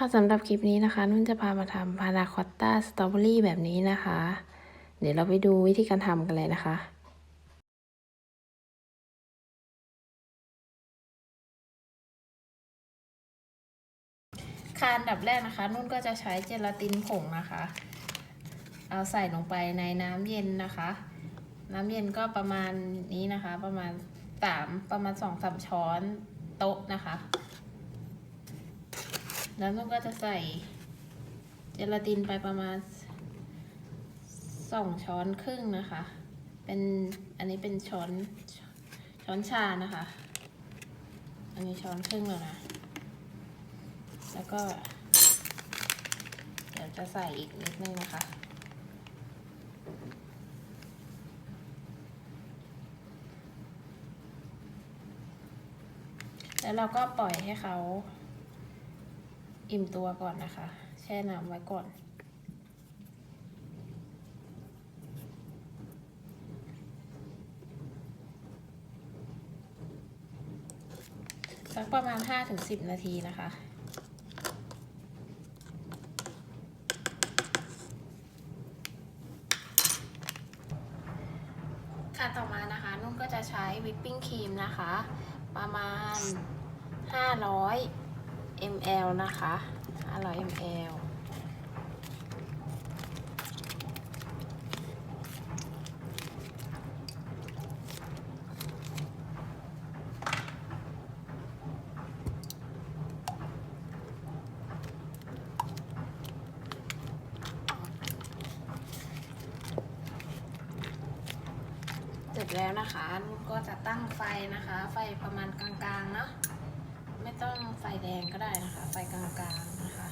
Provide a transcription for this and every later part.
ค่ะสำหรับคลิปนี้นะคะ นุ่นจะพามาทำพานาคอตต้าสตรอเบอรี่แบบนี้นะคะ เดี๋ยวเราไปดูวิธีการทำกันเลยนะคะค่ะอันดับแรกนะคะ นุ่นก็จะใช้เจลาตินผงนะคะ เอาใส่ลงไปในน้ำเย็นนะคะ น้ำเย็นก็ประมาณนี้นะคะ ประมาณสามประมาณสองสามช้อนโต๊ะนะคะ แล้วนุ่นก็จะใส่เจลาตินไปประมาณสองช้อนครึ่งนะคะ เป็นอันนี้เป็นช้อนช้อนชานะคะ อันนี้ช้อนครึ่งแล้วนะ แล้วก็ เดี๋ยวจะใส่อีกนิดนึงนะคะแล้วเราก็ปล่อยให้เขา อิ่มตัวก่อนนะคะ แช่น้ำไว้ก่อน สักประมาณ 5-10 นาทีนะคะค่ะต่อมานะคะนุ่นก็จะใช้วิปปิ้งครีมนะคะ ประมาณ 500 ml นะคะ500 ml เสร็จแล้วนะคะนุ่นก็จะตั้งไฟนะคะ ไฟประมาณกลางๆเนาะ ไม่ต้องไฟแดงก็ได้นะคะไฟกลางๆนะคะ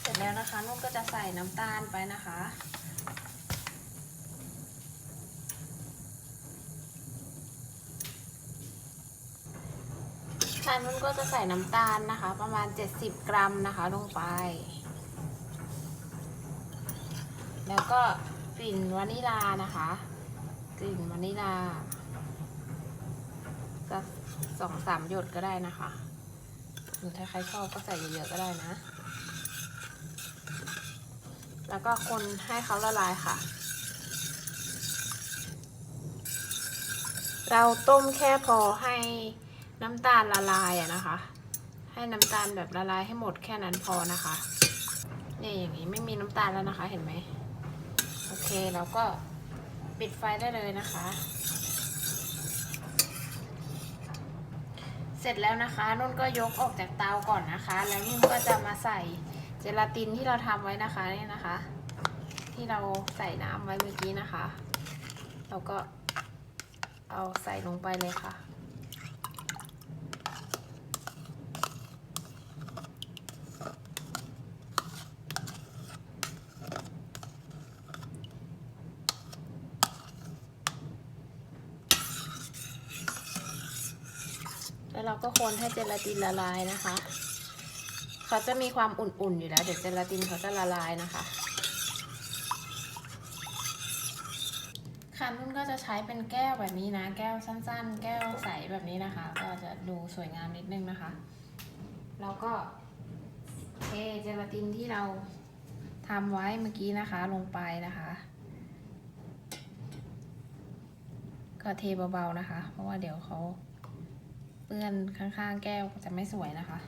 เสร็จแล้วนะคะนุ่นก็จะใส่น้ำตาลไปนะคะ ทานนุ่นก็จะใส่น้ำตาลนะคะ ประมาณ 70 กรัมนะคะลงไป แล้วก็กลิ่นวานิลานะคะ กลิ่นวานิลาสักสองสามหยดก็ได้นะคะหรือถ้าใครชอบก็ใส่เยอะๆก็ได้นะ แล้วก็คนให้เขาละลายค่ะ เราต้มแค่พอให้ น้ำตาลละลายอะนะคะ ให้น้ำตาลแบบละลายให้หมดแค่นั้นพอนะคะเนี่ยอย่างนี้ไม่มีน้ำตาลแล้วนะคะเห็นไหมโอเคแล้วก็ปิดไฟได้เลยนะคะ เสร็จแล้วนะคะนุ่นก็ยกออกจากเตาก่อนนะคะ แล้วนุ่นก็จะมาใส่เจลาตินที่เราทำไว้นะคะเนี่ยนะคะ ที่เราใส่น้ำไว้เมื่อกี้นะคะ เราก็เอาใส่ลงไปเลยค่ะ แล้วเราก็คนให้เจลาตินละลายนะคะ เขาจะมีความอุ่นๆอยู่แล้ว เดี๋ยวเจลาตินเขาจะละลายนะคะ ค่ะนุ่นก็จะใช้เป็นแก้วแบบนี้นะ แก้วสั้น ๆ แก้วใสแบบนี้นะคะ ก็จะดูสวยงามนิดนึงนะคะ แล้วก็เทเจลาตินที่เราทำไว้เมื่อกี้นะคะลงไปนะคะก็เทเบาๆนะคะ เพราะว่าเดี๋ยวเขา เปื้อนข้างๆ แก้วจะไม่สวยนะคะ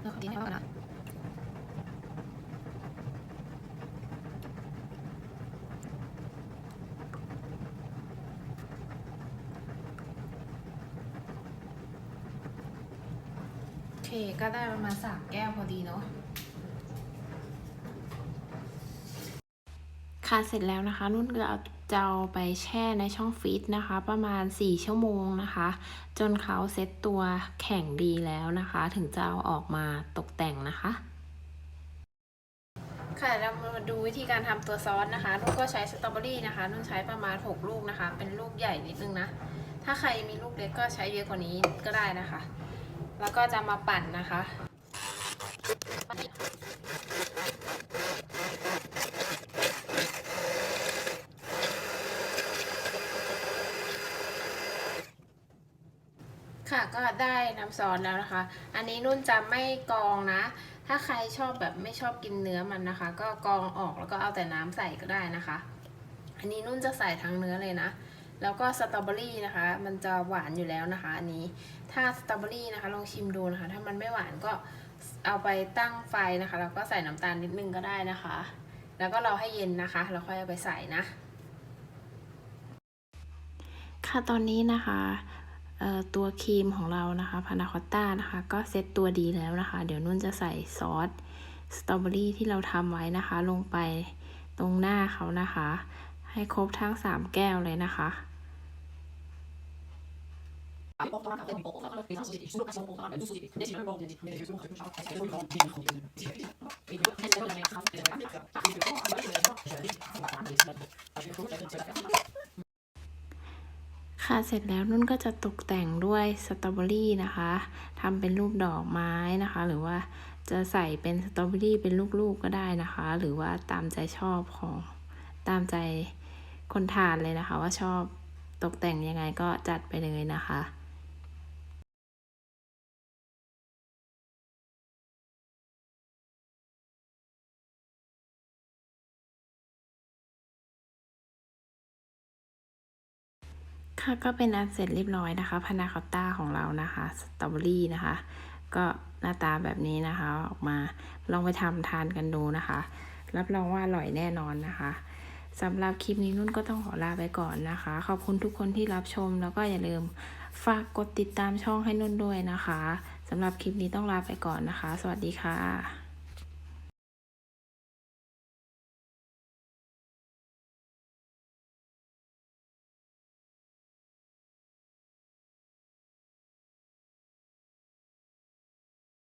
เลือกดีให้ก่อนนะโอเคก็ได้ประมาณสามแก้วพอดีเนาะ ค่ะเสร็จแล้วนะคะ นุ่นก็เอาจะเอาไปแช่ในช่องฟรีซนะคะ ประมาณ 4 ชั่วโมงนะคะ จนเขาเซ็ตตัวแข็งดีแล้วนะคะ ถึงจะเอาออกมาตกแต่งนะคะ ค่ะเรามาดูวิธีการทำตัวซอสนะคะ นุ่นก็ใช้สตรอเบอรี่นะคะ นุ่นใช้ประมาณ 6 ลูกนะคะ เป็นลูกใหญ่นิดนึงนะ ถ้าใครมีลูกเล็กก็ใช้เยอะกว่านี้ก็ได้นะคะ แล้วก็จะมาปั่นนะคะ ค่ะก็ได้น้ำซอสแล้วนะคะ อันนี้นุ่นจะไม่กองนะ ถ้าใครชอบแบบไม่ชอบกินเนื้อมันนะคะ ก็กองออกแล้วก็เอาแต่น้ำใส่ก็ได้นะคะ อันนี้นุ่นจะใส่ทั้งเนื้อเลยนะ แล้วก็สตรอเบอรี่นะคะ มันจะหวานอยู่แล้วนะคะ อันนี้ถ้าสตรอเบอรี่นะคะลองชิมดูนะคะ ถ้ามันไม่หวานก็เอาไปตั้งไฟนะคะแล้วก็ใส่น้ำตาลนิดนึงก็ได้นะคะ แล้วก็รอให้เย็นนะคะแล้วค่อยเอาไปใส่นะ ค่ะตอนนี้นะคะ ตัวครีมของเรานะคะพานาคอตต้านะคะ ก็เซตตัวดีแล้วนะคะ เดี๋ยวนุ่นจะใส่ซอสสตรอเบอรี่ที่เราทำไว้นะคะ ลงไปตรงหน้าเขานะคะ ให้ครบทั้ง 3 แก้วเลยนะคะ ค่ะเสร็จแล้วนุ่นก็จะตกแต่งด้วยสตรอเบอรี่นะคะทำเป็นรูปดอกไม้นะคะ หรือว่าจะใส่เป็นสตรอเบอรี่เป็นลูกๆก็ได้นะคะ หรือว่าตามใจชอบของตามใจคนทานเลยนะคะ ว่าชอบตกแต่งยังไงก็จัดไปเลยนะคะ ค่ะก็เป็นอันเสร็จเรียบร้อยนะคะพานาคอตต้าของเรานะคะสตรอเบอรี่นะคะ ก็หน้าตาแบบนี้นะคะออกมาลองไปทำทานกันดูนะคะ รับรองว่าอร่อยแน่นอนนะคะสำหรับคลิปนี้นุ่นก็ต้องขอลาไปก่อนนะคะ ขอบคุณทุกคนที่รับชมแล้วก็อย่าลืมฝากกดติดตามช่องให้นุ่นด้วยนะคะสำหรับคลิปนี้ต้องลาไปก่อนนะคะ สวัสดีค่ะ